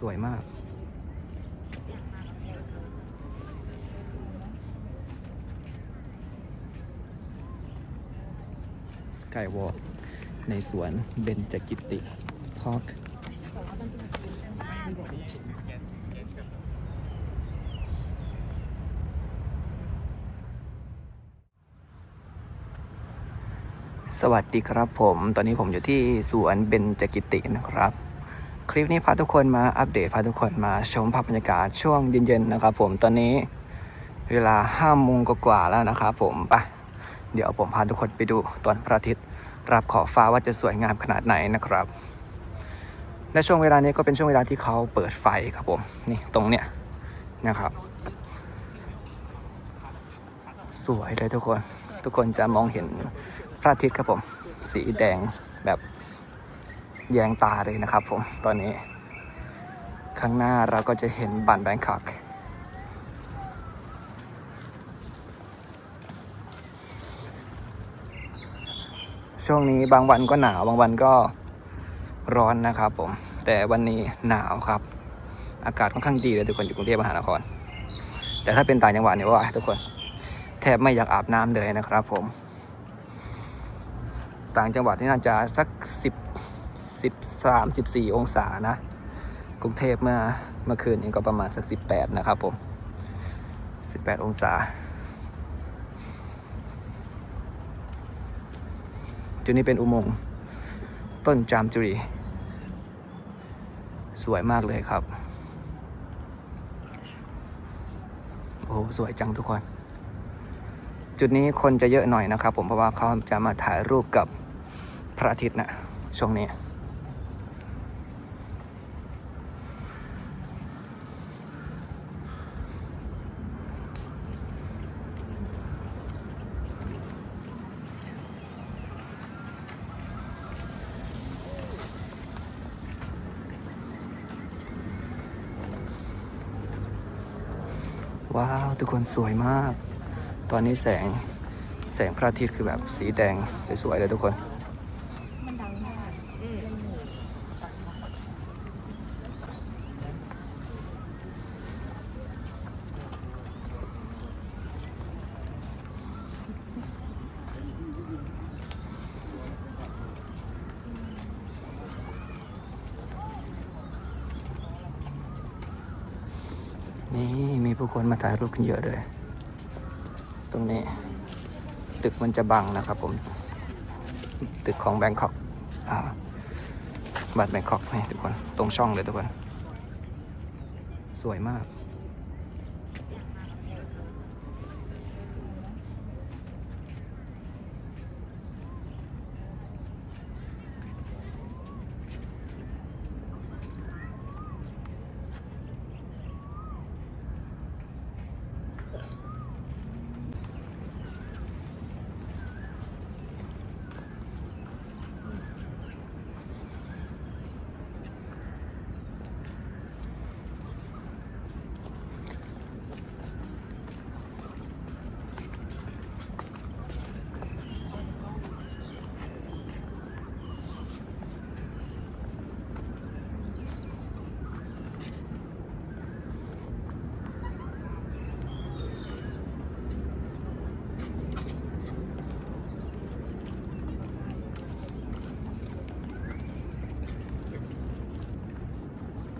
สวยมาก สกายวอล์กในสวนเบญจกิติพาร์คสวัสดีครับผม ตอนนี้ผมอยู่ที่สวนเบญจกิตินะครับ ลิปนี้พาทุกคนมาอัปเดตพาทุกคนมาชมภาพบรรยากาศช่วงเย็นๆนะครับผมตอนนี้เวลาห้าโมงกว่าแล้วนะครับผมไปเดี๋ยวผมพาทุกคนไปดูตอนพระอาทิตย์รับขอบฟ้าว่าจะสวยงามขนาดไหนนะครับ และช่วงเวลานี้ก็เป็นช่วงเวลาที่เขาเปิดไฟครับผมนี่ตรงเนี้ยนะครับ สวยเลยทุกคนทุกคนจะมองเห็นพระอาทิตย์ครับผม สีแดงแบบ แยงตาเลยนะครับผมตอนนี้ ข้างหน้าเราก็จะเห็นบันแบงคอกช่วงนี้บางวันก็หนาวบางวันก็ร้อนนะครับผม แต่วันนี้หนาวครับ อากาศค่อนข้างดีเลยทุกคนอยู่กรุงเทพมหานคร แต่ถ้าเป็นต่างจังหวัดเนี่ยว่าทุกคนแทบไม่อยากอาบน้ำเลยนะครับผม ต่างจังหวัดนี่น่าจะสักสิบ สิบสามสิบสี่องศานะ กรุงเทพเมื่อเมื่อคืนนี้ก็ประมาณสักสิบแปดนะครับผมสิบแปดองศา จุดนี้เป็นอุโมงค์ต้นจามจุรี สวยมากเลยครับ โอ้สวยจังทุกคน จุดนี้คนจะเยอะหน่อยนะครับผมเพราะว่าเขาจะมาถ่ายรูปกับพระอาทิตย์นะช่วงนี้ ว้าวทุกคนสวยมาก ตอนนี้แสงแสงพระอาทิตย์คือแบบสีแดงสวยๆเลยทุกคนดังมากอืม นี่มี ผู้คนมาถ่ายรูปกันเยอะเลย ตรงนี้ ตึกมันจะบังนะครับผม ตึกของแบงคอกบัตรแบงคอกนี่ทุกคน ตรงช่องเลยทุกคน สวยมาก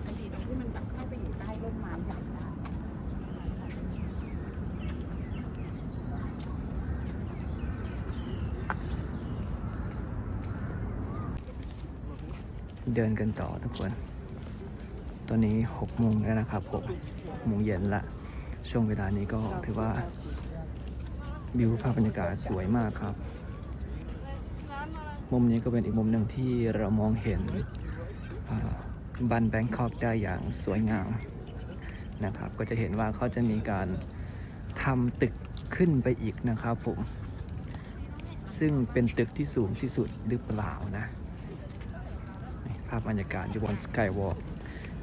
บางทีตรงที่มันแบบเข้าไปอยู่ใต้ร่มไม้ใหญ่ได้ เดินกันต่อทุกคน ตอนนี้หกโมงแล้วนะครับผมโมงเย็นละ ช่วงเวลานี้ก็ถือว่าวิวภาพบรรยากาศสวยมากครับ มุมนี้ก็เป็นอีกมุมหนึ่งที่เรามองเห็นอ่าบันแบงคอกได้อย่างสวยงามนะครับ ก็จะเห็นว่าเขาจะมีการทำตึกขึ้นไปอีกนะครับผม ซึ่งเป็นตึกที่สูงที่สุดหรือเปล่านะ ภาพบรรยากาศอยู่บนสกายวอล์ก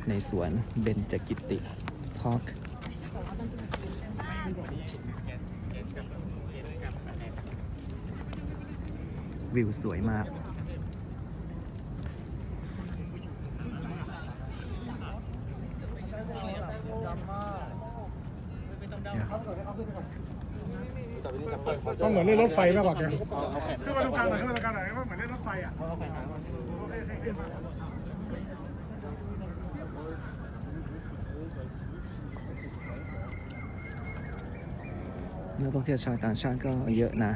ในสวนเบนจกิติพากวิวสวยมากก็เหมือนเล่นรถไฟมากกว่าแกขึ้นมาดูกลางหน่อยขึ้นมาดูกลางหน่อยก็เหมือนเล่นรถไฟอะ นักท่องเที่ยวชาวต่างชาติก็เยอะนะ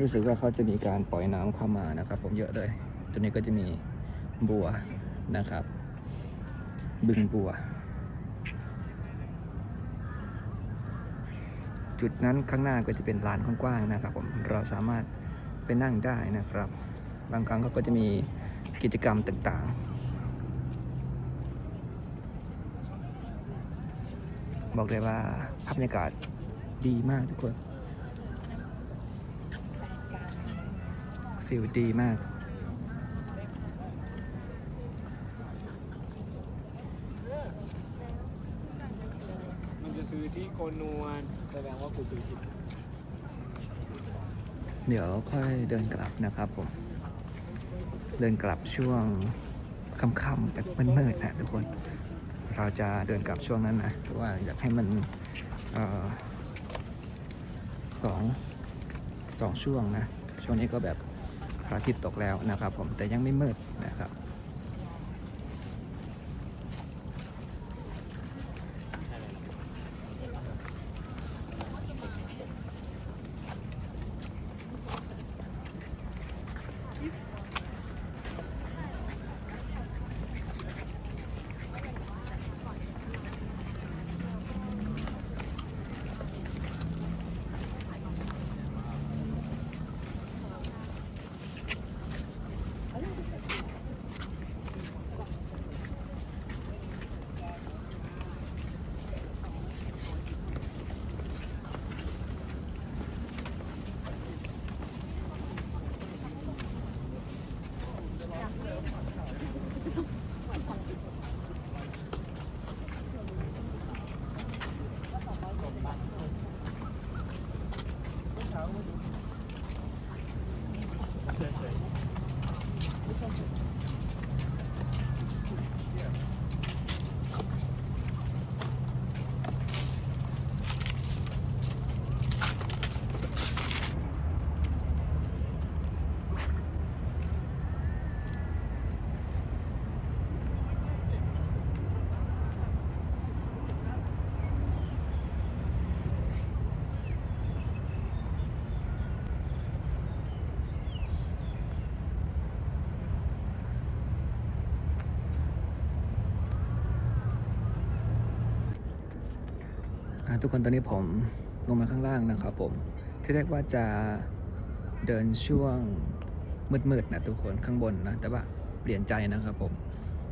รู้สึกว่าเขาจะมีการปล่อยน้ำเข้ามานะครับ ผมเยอะเลยตัวนี้ก็จะมีบัวนะครับ บึงบัว จุดนั้นข้างหน้าก็จะเป็นลานกว้างๆนะครับ ผมเราสามารถไปนั่งได้นะครับ บางครั้งเขาก็จะมีกิจกรรมต่างๆ บอกเลยว่าภาพบรรยากาศดีมากทุกคนฟิลดีมากมันจะซื้อที่โกนวลแสดงว่ากูซื้อผิดเดี๋ยวค่อยเดินกลับนะครับผม เดินกลับช่วงค่ำๆแบบมืดๆนะทุกคน เราจะเดินกลับช่วงนั้นนะเพราะว่าอยากให้มันออสองสองช่วงนะ ช่วงนี้ก็แบบพระอาทิตย์ตกแล้วนะครับผมแต่ยังไม่มืดนะครับ ทุกคนตอนนี้ผมลงมาข้างล่างนะครับผมที่แรกว่าจะเดินช่วงมืดๆนะทุกคนข้างบนนะแต่ว่าเปลี่ยนใจนะครับผม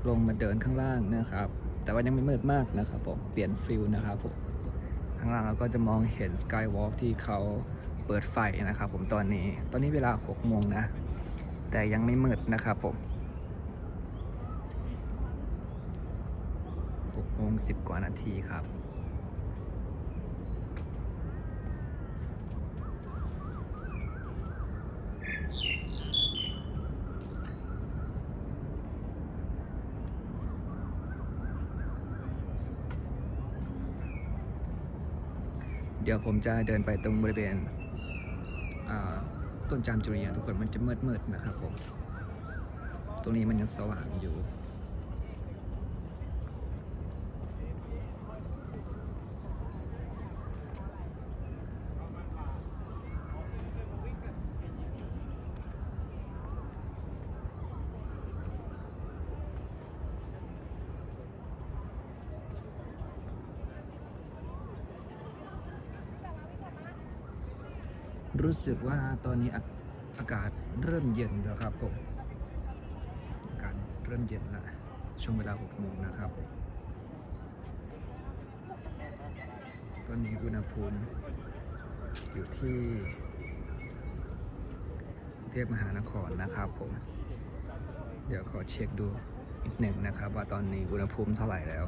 ลงมาเดินข้างล่างนะครับ แต่ว่ายังไม่มืดมากนะครับผมเปลี่ยนฟิลนะครับผมข้างล่างเราก็จะมองเห็นสกายวอล์กที่เขาเปิดไฟนะครับผมตอนนี้ตอนนี้เวลา6โมงนะ แต่ยังไม่มืดนะครับผม6โมง10 กว่านาทีครับ เดี๋ยวผมจะเดินไปตรงบริเวณต้นจามจุรีอะทุกคนมันจะมืดๆนะครับผม ตรงนี้มันยังสว่างอยู่ รู้สึกว่าตอนนี้อากาศเริ่มเย็นแล้วครับผมอากาศเริ่มเย็นแล้วช่วงเวลา6โมงนะครับ ตอนนี้อุณหภูมิอยู่ที่เทพมหานครนะครับผม เดี๋ยวขอเช็คดูอีกหนึ่งนะครับ ว่าตอนนี้อุณหภูมิเท่าไหร่แล้ว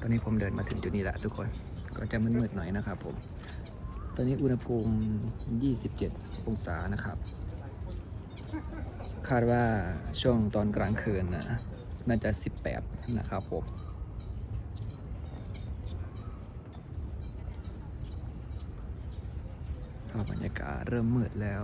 ตอนนี้ผมเดินมาถึงจุดนี้แล้วทุกคน ก็จะมืดๆหน่อยนะครับผม ตอนนี้อุณหภูมิ 27 องศานะครับ คาดว่าช่วงตอนกลางคืนนะน่าจะ 18 นะครับผมภาพบรรยากาศเริ่มมืดแล้ว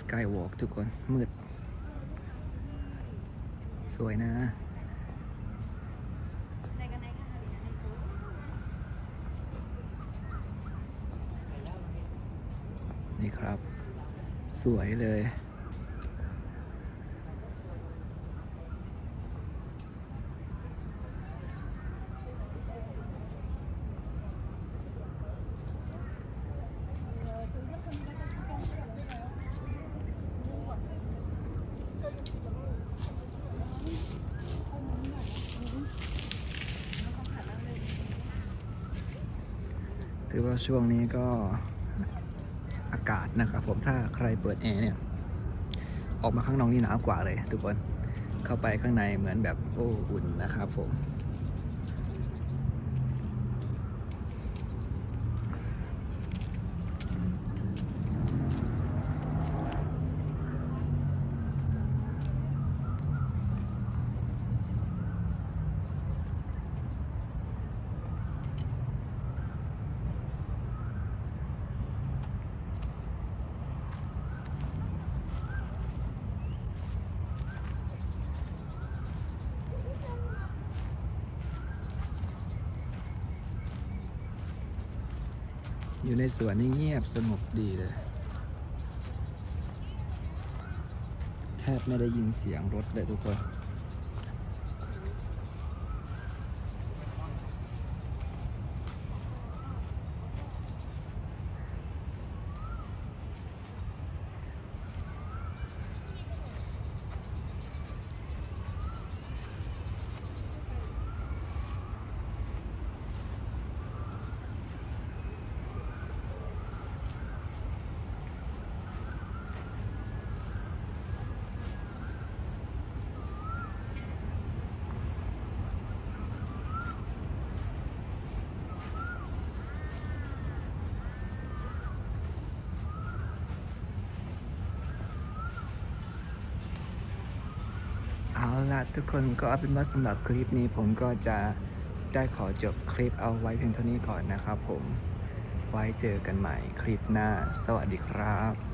สกายวอล์กทุกคน มืด สวยนะนี่ครับ สวยเลย ถือว่าช่วงนี้ก็อากาศนะครับผมถ้าใครเปิดแอร์เนี่ย ออกมาข้างนอกนี่หนาวกว่าเลย ทุกคนเข้าไปข้างในเหมือนแบบโอ้อุ่นนะครับผม อยู่ในสวนนี่เงียบสงบดีเลย แทบไม่ได้ยินเสียงรถเลยทุกคน ล่ะทุกคนก็เอาเป็นว่าสำหรับคลิปนี้ผมก็จะได้ขอจบคลิปเอาไว้เพียงเท่านี้ก่อนนะครับผมไว้เจอกันใหม่คลิปหน้า สวัสดีครับ